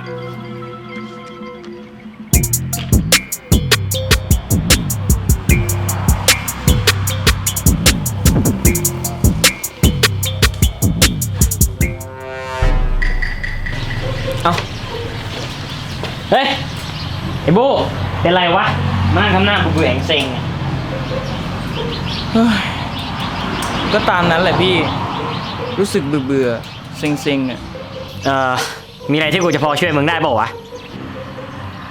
เอาเฮ้ย ไอ้โบเป็นไรวะมานั่งทำหน้ากูเบื่อเซ็งๆอะก็ตามนั้นแหละพี่ รู้สึกเบื่อเบื่อๆเซ็งๆอะ เอ่อ มีอะไรที่กูจะพอช่วยมึงได้เปล่าวะ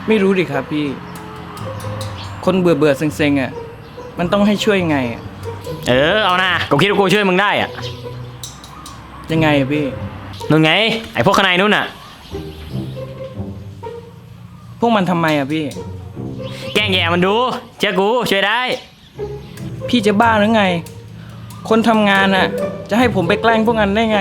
ไม่รู้ดิครับพี่ คนเบื่อเบื่อๆเซ็งๆอะ มันต้องให้ช่วยไงอะเออ เอาหน้ากูคิดว่ากูช่วยมึงได้อะยังไงอะพี่ นู่นไง ไอ้พวกข้างในนู่นน่ะ พวกมันทำไมอะพี่ แกล้งแย่มันดู เชื่อกูช่วยได้ พี่จะบ้าหรือไง คนทำงานอะ จะให้ผมไปแกล้งพวกนั้นได้ไง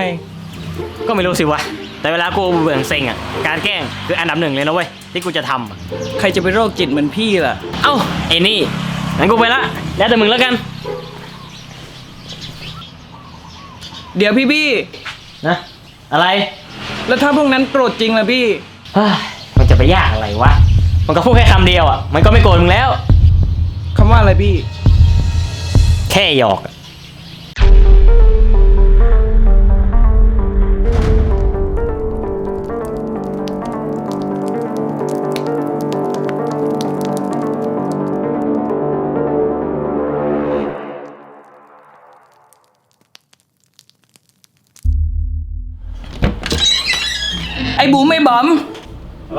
ก็ไม่รู้สิวะ แต่เวลากูเบื่อเซ็งอะการแกล้งคืออันดับหนึ่งเลยนะเว้ยที่กูจะทำอะใครจะไปโรคจิตเหมือนพี่ล่ะ เอ้าไอ้นี่งั้นกูไปละแล้วแต่มึงแล้วกันเดี๋ยวพี่พี่นะอะไรแล้วถ้าพวกนั้นโกรธจริงล่ะพี่ เฮ้ยมันจะไปยากอะไรวะมันก็พูดแค่คำเดียวอะมันก็ไม่โกรธมึงแล้ว คำว่าอะไรพี่ แค่หยอกอะ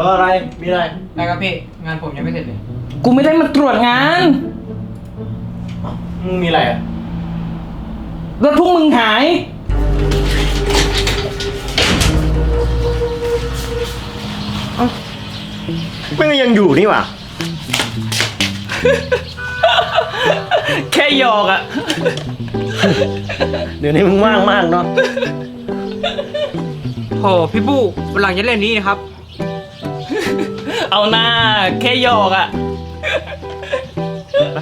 อออะไร มีอะไรนะครับพี่ งานผมยังไม่เสร็จเลย กูไม่ได้มาตรวจงานมึงมีอะไรอะรถพวกมึงหาย มึงยังอยู่นี่หว่าแค่หยอกอะเดี๋ยวนี้มึงว่างมากเนาะ โห พี่บู้วันหลังจะเล่นนี้นะครับ เอาหน้าแค่หยอกอะ ไป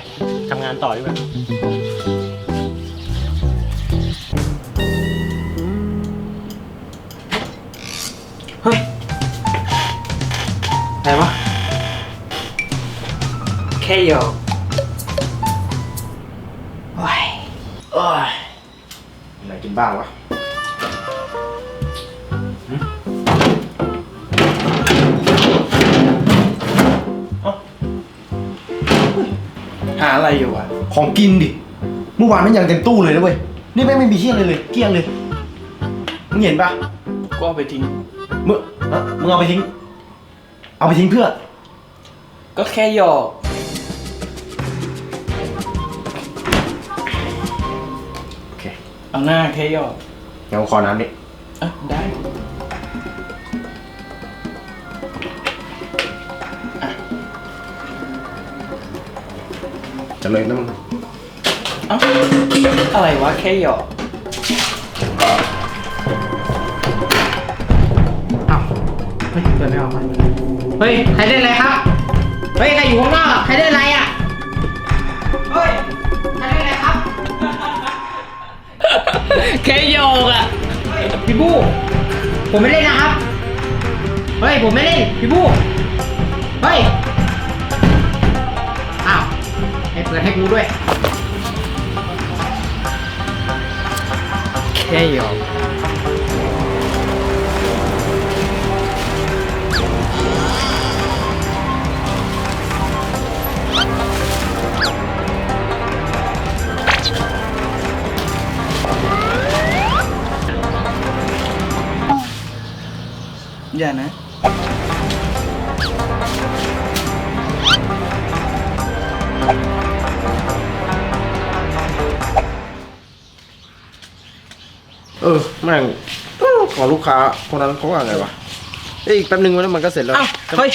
ทำงานต่อดีกว่าเฮ้ยอะไรวะแค่หยอกโอ้ยอะไรกินบ้างวะ หาอะไรอยู่อะของกินดิ เมื่อวานมันยังเต็มตู้เลยนะเว้ย นี่แม่งไม่มีเที่ยงเลยเลย เกลี้ยงเลย มึงเห็นปะก็เอาไปทิ้ง มึงเอ้อมึงเอาไปทิ้ง เอาไปทิ้งเพื่อ ก็แค่หยอก โอเคเอาหน้าแค่หยอก งั้นกูขอน้ำดิ อะ ได้ จะเลยนะมึงเอ้าอะไรวะแค่หยอกอ้าวเฮ้ยเปิดไม่ออกมาเฮ้ยใครเล่นอะไรครับ เฮ้ยใครอยู่ข้างนอกอะใครเล่นอะไรอะ เฮ้ยใครเล่นอะไรครับ แค่หยอกอะพี่บู้ผมไม่เล่นนะครับ เฮ้ยผมไม่เล่นพี่บู้เฮ้ย กูด้วยแค่ยอกอย่านะ เออแม่งเอ้อขอลูกค้าคนนั้นเขาว่าไงวะเอ้ยอีกแป๊บนึงแล้วมันก็เสร็จแล้ว เอ้าเฮ้ย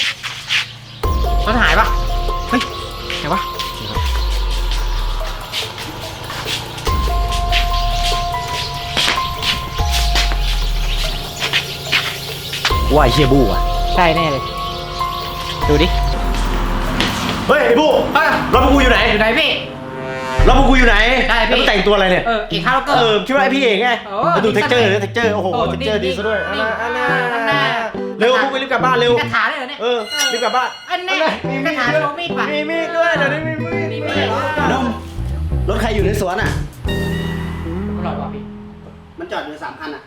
รถหายปะเฮ้ยไหนวะว่าไอ้เฮียบูอะใช่แน่เลย ดูดิ เฮ้ยไอ้บูเอ้ยรถพวกกูอยู่ไหน อยู่ไหนพี่ รถพวกกูอยู่ไหนได้พี่ แล้วมึงแต่งตัวอะไรเนี่ยเออเอกข้าวแล้วก็ เออคิดว่าไอ้พี่เองไงโอ้แล้วดูดีเท็กเจอร์จังเลยเท็กเจอร์โอ้โหโอ้เท็กเจอร์ดีดีซะด้วยดีอันน่ะอันน่ะอันน่ะเร็วพวกไปรีบกลับบ้านเร็วมีคาถาเลยเหรอเนี่ย เออรีบกลับบ้านอันแน่คาถาโชว์มีดป่ะ มีมีดด้วยเดี๋ยวนี้มีมีดมีมีดเหรอนมรถใครอยู่ในสวนอะ อร่อยป่ะพี่ มันจอดอยู่สามคันอะ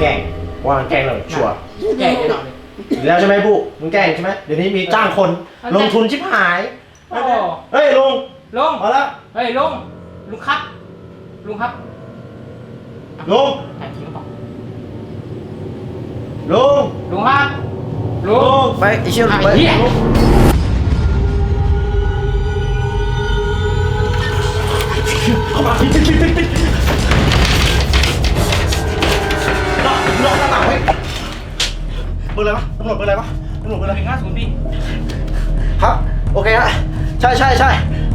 แกล้งว่าแกล้งเราชัวร์แย่แน่นอนเลย อีกแล้วใช่ไหมปุ๊มึงแกล้งใช่ไหมเดี๋ยวนี้มีจ้างคนเอาลงทุนชิบหายโอ้ เฮ้ยลุงลุงมาแล้วเฮ้ยลุงลุงครับ ลุงครับลุงถ่ายคลิปก่อนลุงลุงครับลุลุงงไปไอเชี่ยไอ้ไปเหี้ย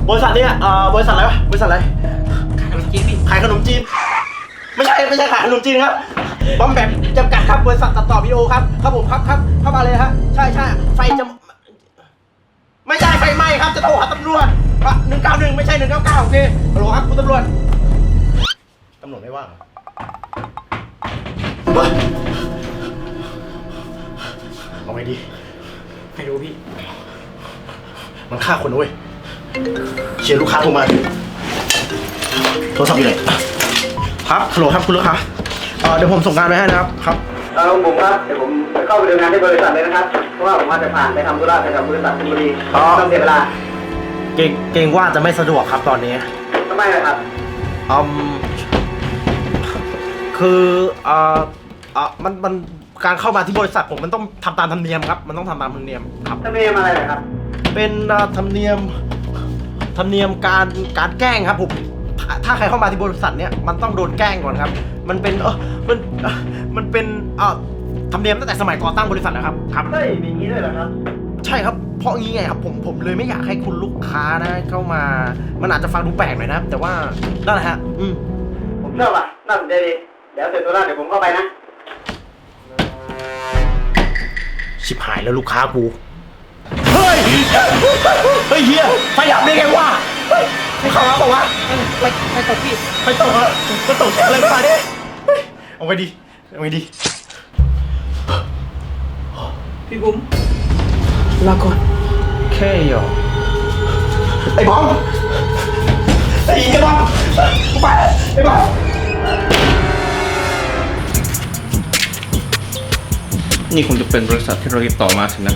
บริษัทเนี้ยเอ่อบริษัทอะไรวะบริษัทอะไรขายขนมจีนพี่ขายขนมจีน ไม่ใช่ไม่ใช่ขายขนมจีนครับบอมแบบจำกัดครับบริษัทตัดต่อวิดีโอครับครับผมครับครับเข้ามาเลยฮะใช่ใช่ไฟจะไม่ใช่ไฟไหม้ครับจะโทรหาตำรวจหนึ่งเก้าหนึ่งไม่ใช่หนึ่งเก้าเก้าโอเคฮัลโหลครับคุณตำรวจตำรวจไม่ว่างเหรอเฮ้ยเอาไงดีไม่รู้พี่ มันฆ่าคนนะเว้ย เชียร์ลูกค้าโทรมา โทรศัพท์อยู่ไหนครับฮัลโหลครับคุณลูกค้าเอ่อเดี๋ยวผมส่งงานไปให้นะครับครับเออผมครับเดี๋ยวผมไปเข้าไปดูงานที่บริษัทเลยนะครับ เพราะว่าผมอาจจะผ่านไปทำธุระไปกับบริษัทพอดีอ๋อต้องเสียเวลาเกรงเกรงว่าจะไม่สะดวกครับตอนนี้ทำไมล่ะครับอืมคือเอ่อเอ่อมันมันการเข้ามาที่บริษัทผมมันต้องทำตามธรรมเนียมครับ มันต้องทำตามธรรมเนียมครับธรรมเนียมอะไรเหรอครับ เป็นเอ่อธรรมเนียม ธรรมเนียมการการแกล้งครับผมถ้าถ้าใครเข้ามาที่บริษัทเนี้ยมันต้องโดนแกล้งก่อนครับ มันเป็นเออมันเอ่อมันเป็นเอ่อธรรมเนียมตั้งแต่สมัยก่อตั้งบริษัทนะครับครับ เฮ้ยมีอย่างนี้ด้วยเหรอครับ ใช่ครับ เพราะงี้ไงครับผมผมเลยไม่อยากให้คุณลูกค้านะเข้ามา มันอาจจะฟังดูแปลกหน่อยนะครับแต่ว่านั่นแหละฮะอืม ผมชอบอะน่าสนใจดี เดี๋ยวเสร็จธุระเดี๋ยวผมเข้าไปนะ ชิบหายแล้วลูกค้ากูเฮ้ ยเฮ้ยเฮียไฟดับได้ไงวะเฮ้ยลูกค้าบอกว่าไปไปตบพี่ไฟตกอะมันตกจากอะไรมาเนี่ยเฮ้ยเอาไงดีเอาไงดีพี่บุ๋มลาก่อนแค่หยอกไอ้บอมไอ้ไอ้บอมกูไปไอ้บอมนี่คงจะเป็นบริษัทที่เราติดต่อมาสินะ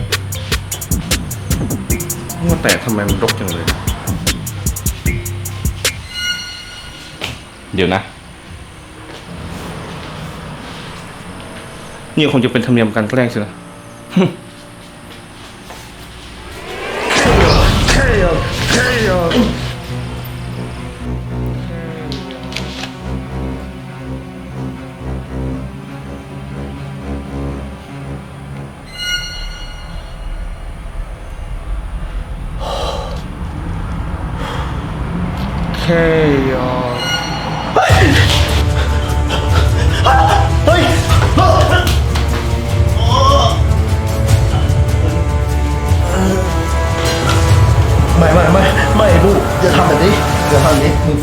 ว่าแต่ทำไมมันรกจังเลย เดี๋ยวนะ นี่คงจะเป็นธรรมเนียมการแกล้งสินะแ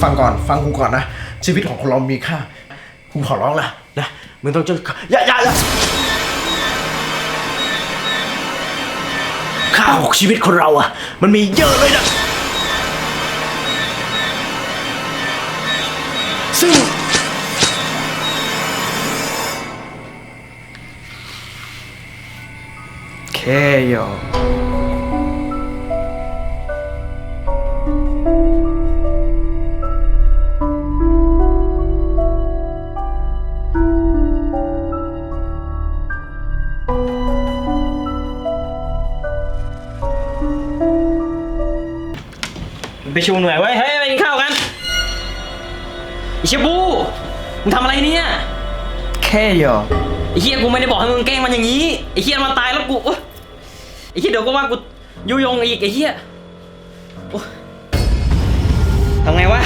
ฟังก่อนฟังกูก่อนนะ ชีวิตของคนเรามีค่ากูขอร้องละนะมึงต้องจออย่าอย่าอย่าค่าของชีวิตคนเราอะ มันมีเยอะเลยนะซึ่งแค่หย อกไปชูหน่อยเว้ยเฮ้ยไปกินข้าวกันไอเชียบูมึงทำอะไรเนี่ยแค่หยอกไอเฮียกูไม่ได้บอกให้มึงแกล้งมันอย่างนี้ไอเฮียมันตายแล้วกูโอ๊ยไอเฮียเดี๋ยวก็ว่ากูยุยงอีกไอเฮียโอ๊ยทำไงวะ